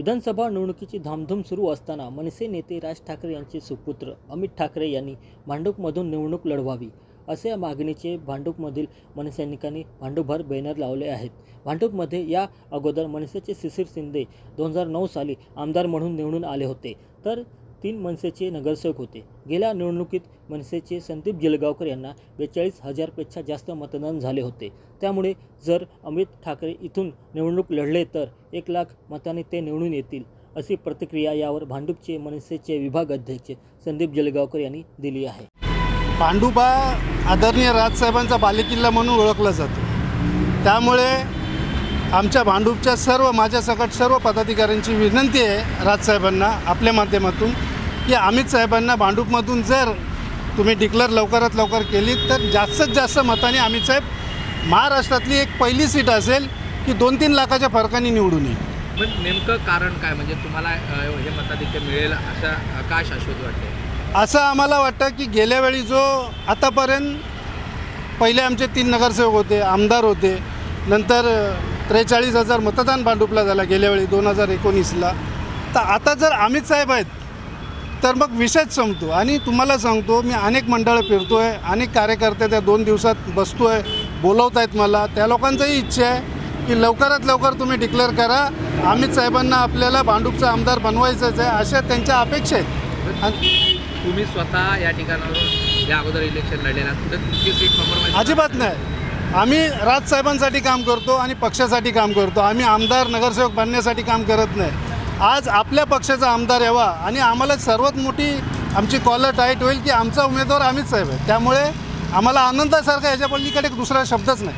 विधानसभा निवडणुकीची धामधूम सुरू असताना मनसे नेते राज ठाकरे यांचे सुपुत्र अमित ठाकरे यांनी भांडूपमधून निवडणूक लढवावी असे मागणीचे भांडूपमधील मनसैनिकांनी भांडूभर बॅनर लावले आहेत. भांडूपमध्ये या अगोदर मनसेचे शिशिर शिंदे दोन हजार नऊ साली आमदार म्हणून निवडून आले होते. तर तीन मनसेचे नगरसेवक होते. गेल्या निवडणुकीत मनसेचे संदीप जलगावकर यांना बेचाळीस हजारपेक्षा जास्त मतदान झाले होते. त्यामुळे जर अमित ठाकरे इथून निवडणूक लढले तर एक लाख मताने ते निवडून येतील अशी प्रतिक्रिया यावर भांडूपचे मनसेचे विभाग अध्यक्ष संदीप जलगावकर यांनी दिली आहे. पांडुबा आदरणीय राजसाहेबांचा बालेकिल्ला म्हणून ओळखला जातो. त्यामुळे आमच्या भांडूपच्या सर्व माझ्या सकट सर्व पदाधिकाऱ्यांची विनंती आहे राजसाहेबांना आपल्या माध्यमातून की अमित साहेबांना भांडूपमधून जर तुम्ही डिक्लेअर लवकरात लवकर केली तर जास्तीत जास्त मताने अमित साहेब महाराष्ट्रातली एक पहिली सीट असेल की दोन तीन लाखाच्या फरकाने निवडून येईल. पण नेमकं कारण काय? म्हणजे तुम्हाला हे मताधिक्य मिळेल अशा अ, काय शाश्वत वाटते असं आम्हाला वाटतं की गेल्या वेळी जो आतापर्यंत पहिले आमचे तीन नगरसेवक होते आमदार होते नंतर त्रेचाळीस हजार मतदान भांडुपला झाला गेल्या वेळी दोन हजार एकोणीसला. तर आता जर अमित साहेब आहेत तर मग विषयच संपतो. आणि तुम्हाला सांगतो मी अनेक मंडळं फिरतो आहे अनेक कार्यकर्ते त्या दोन दिवसात बसतो आहे बोलवत आहेत मला. त्या लोकांचाही इच्छा आहे की लवकरात लवकर तुम्ही डिक्लेअर करा. अमित साहेबांना आपल्याला भांडूपचा आमदार बनवायचंच आहे अशा त्यांच्या अपेक्षा आहेत. आणि तुम्ही स्वतः या ठिकाणावरून या अगोदर इलेक्शन लढलेला. अजिबात नाही. आम्ही राजसाहेबांसाठी काम करतो आणि पक्षासाठी काम करतो. आम्ही आमदार नगरसेवक बनण्यासाठी काम करत नाही. आज आपल्या पक्षाचा आमदार यावा आणि आम्हाला सर्वात मोठी आमची कॉलर टाईट होईल की आमचा उमेदवार आम्हीच साहेब आहे. त्यामुळे आम्हाला आनंदासारखा ह्याच्या पलीकडे दुसरा शब्दच नाही.